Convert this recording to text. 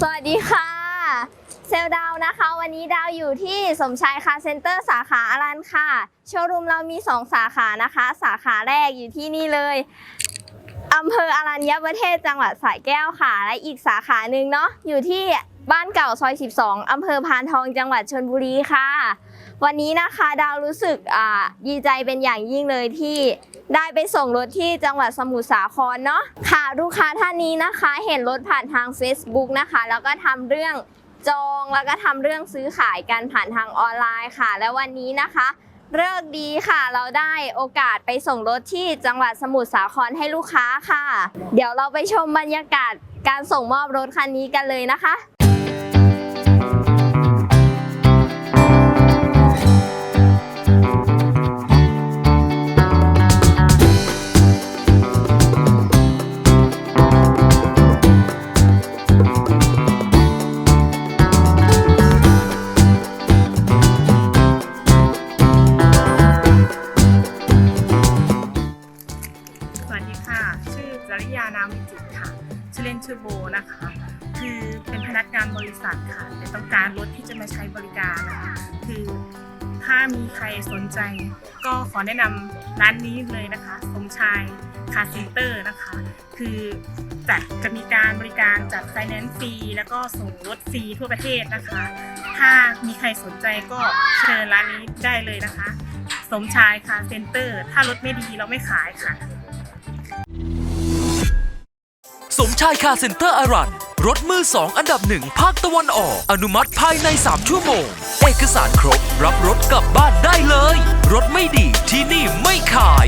สวัสดีค่ะ เซลดาวนะคะ วันนี้ดาวอยู่ที่สมชายคาเซ็นเตอร์สาขาอารันค่ะ โชว์รูมเรามี 2 สาขานะคะ สาขาแรกอยู่ที่นี่เลยอำเภออารัญญประเทศจังหวัดสระแก้วค่ะ และอีกสาขาหนึ่งเนาะอยู่ที่บ้านเก่าซอย 12 อำเภอพานทองจังหวัดชนบุรีค่ะ วันนี้นะคะดาวรู้สึกดีใจเป็นอย่างยิ่งเลยที่ได้ไปส่งรถที่จังหวัดสมุทรสาครเนาะค่ะลูกค้าท่านนี้นะคะเห็นรถผ่านทาง Facebook นะคะ แล้วก็ทำเรื่องจองแล้วก็ทำเรื่องซื้อขายกันผ่านทางออนไลน์ค่ะ แล้ววันนี้นะคะเลิกดีค่ะ เราได้โอกาสไปส่งรถที่จังหวัดสมุทรสาครให้ลูกค้าค่ะ เดี๋ยวเราไปชมบรรยากาศการส่งมอบรถคันนี้กันเลยนะคะ วัสดีค่ะ ชื่อจริยานามวิจิตค่ะ ชื่อเล่นชื่อโบนะคะ คือเป็นพนักงานบริษัทค่ะแต่ต้องการรถที่จะมาใช้บริการนะคะคือถ้ามีใครสนใจ ก็ขอแนะนำร้านนี้เลยนะคะสมชายคาเซ็นเตอร์นะคะ คือจัดจะมีการบริการจัดไฟแนนซ์ฟรีแล้วก็ส่งรถฟรีทั่วประเทศนะคะ ถ้ามีใครสนใจก็เชิญร้านนี้ได้เลยนะคะ สมชายคาเซ็นเตอร์ ถ้ารถไม่ดีเราไม่ขายค่ะ สมชายคาเซ็นเตอร์อรันรถมือสองอันดับหนึ่งภาคตะวันออก อนุมัติภายใน 3 ชั่วโมง เอกสารครบ รับรถกลับบ้านได้เลย รถไม่ดีที่นี่ไม่ขาย